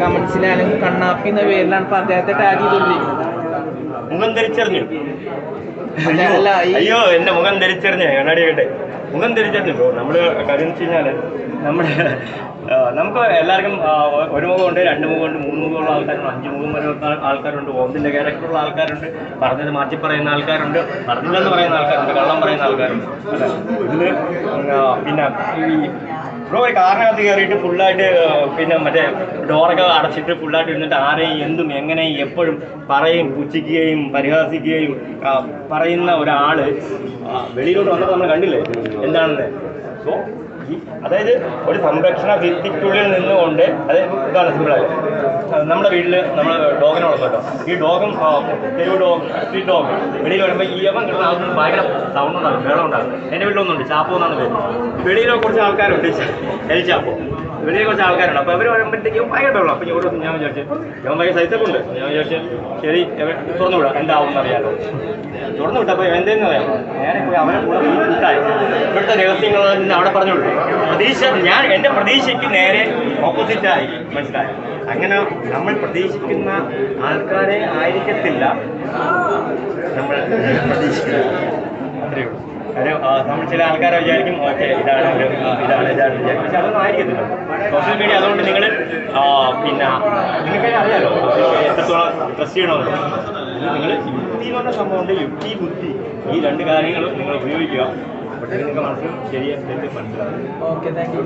കമന്റ്സിലാണെങ്കിൽ കണ്ണാപ്പി എന്ന പേരിലാണ് ഇപ്പൊ അദ്ദേഹത്തെ ടാഗ് ചെയ്തോണ്ടിരിക്കുന്നത് മുഖം ധരിച്ചറിഞ്ഞു. അല്ല, അയ്യോ എന്റെ മുഖം ധരിച്ചറിഞ്ഞ. കണ്ണാടി കേട്ടെ മുഖം ധരിച്ചറിഞ്ഞു. ബ്രോ നമ്മൾ കാര്യം വെച്ച് കഴിഞ്ഞാൽ നമ്മുടെ നമുക്ക് എല്ലാവർക്കും ഒരു മുഖമുണ്ട് രണ്ട് മുഖമുണ്ട് മൂന്ന് മുഖമുള്ള ആൾക്കാരുണ്ട് അഞ്ച് മുഖം വരെ ആൾക്കാരുണ്ട് ഓന്തിന്റെ ക്യാരക്ടറുള്ള ആൾക്കാരുണ്ട് പറഞ്ഞത് മാറ്റി പറയുന്ന ആൾക്കാരുണ്ട് പറഞ്ഞില്ലെന്ന് പറയുന്ന ആൾക്കാരുണ്ട് കള്ളം പറയുന്ന ആൾക്കാരുണ്ട്. അല്ലേ? ഇതിൽ പിന്നെ ഈ ബ്രോ ഒരു കാറിനകത്ത് കയറിയിട്ട് ഫുള്ളായിട്ട് പിന്നെ മറ്റേ ഡോറൊക്കെ അടച്ചിട്ട് ഫുള്ളായിട്ട് ഇരുന്നിട്ട് ആരെയും എന്തും എങ്ങനെയും എപ്പോഴും പറയും പുച്ഛിക്കുകയും പരിഹാസിക്കുകയും പറയുന്ന ഒരാൾ വെളിയിലോട്ട് വന്നപ്പോൾ നമ്മൾ കണ്ടില്ലേ? എന്താണെന്ന്? സോ അതായത് ഒരു സംരക്ഷണ ഭിത്തിക്കുള്ളിൽ നിന്നുകൊണ്ട് അതായത് ഇതാണ് സിമ്പിളായി നമ്മുടെ വീട്ടിൽ നമ്മൾ ഡോഗിനെ വളർത്തട്ടോ ഈ ഡോഗും തെരുവ് ഡോഗ് സ്ട്രീറ്റ് ഡോഗ് വെളിയിൽ വരുമ്പോൾ ഈ അവൻ കിട്ടുന്ന ആൾക്കും ഭയങ്കര സൗണ്ട് ഉണ്ടാകും വേളം ഉണ്ടാകും. എന്റെ വീട്ടിലൊന്നുണ്ട് ചാപ്പോ എന്നാണ് പേര്. വെളിയിലെ കുറച്ച് ആൾക്കാരുണ്ട് എൽ ചാപ്പോ വെളിയിൽ കുറച്ച് ആൾക്കാരുണ്ട്. അപ്പോൾ അവർ വരുമ്പോഴത്തേക്കും ഭയങ്കര വെള്ളം അപ്പോൾ ഇവിടെ ഞാൻ വിചാരിച്ചു ഞാൻ ഭയങ്കര സൈസൊക്കെ ഉണ്ട്. ഞാൻ വിചാരിച്ചു ശരി തുറന്നു വിടാം. എന്താവും എന്നറിയാലോ. തുറന്നു വിട്ടപ്പോൾ എന്തെന്ന് പറയാം കൂട്ടായി ഇവിടുത്തെ രഹസ്യങ്ങൾ അവിടെ പറഞ്ഞോളൂ പ്രതീക്ഷ ഞാൻ എന്റെ പ്രതീക്ഷയ്ക്ക് നേരെ ഓപ്പോസിറ്റായി മനസ്സിലായി? അങ്ങനെ നമ്മൾ പ്രതീക്ഷിക്കുന്ന ആൾക്കാരെ ആയിരിക്കത്തില്ല. കാര്യം നമ്മൾ ചില ആൾക്കാരെ വിചാരിക്കും ഓക്കെ ഇതാണ് ഒരു ഇതാണ് ഇതാണ് വിചാരിക്കും. പക്ഷെ അതൊന്നും ആയിരിക്കത്തില്ല. സോഷ്യൽ മീഡിയ അതുകൊണ്ട് നിങ്ങൾ പിന്നെ നിങ്ങൾക്ക് അറിയാലോ? എത്രത്തോളം ട്രസ്റ്റ് നിങ്ങൾ യുക്തി എന്ന് പറഞ്ഞ യുക്തി ബുദ്ധി. ഈ രണ്ട് കാര്യങ്ങളും നിങ്ങൾ ഉപയോഗിക്കുക. അപ്പോഴത്തേക്ക് നിങ്ങൾക്ക് മനസ്സിലും ശരിയായി മനസ്സിലാവും. Okay thank you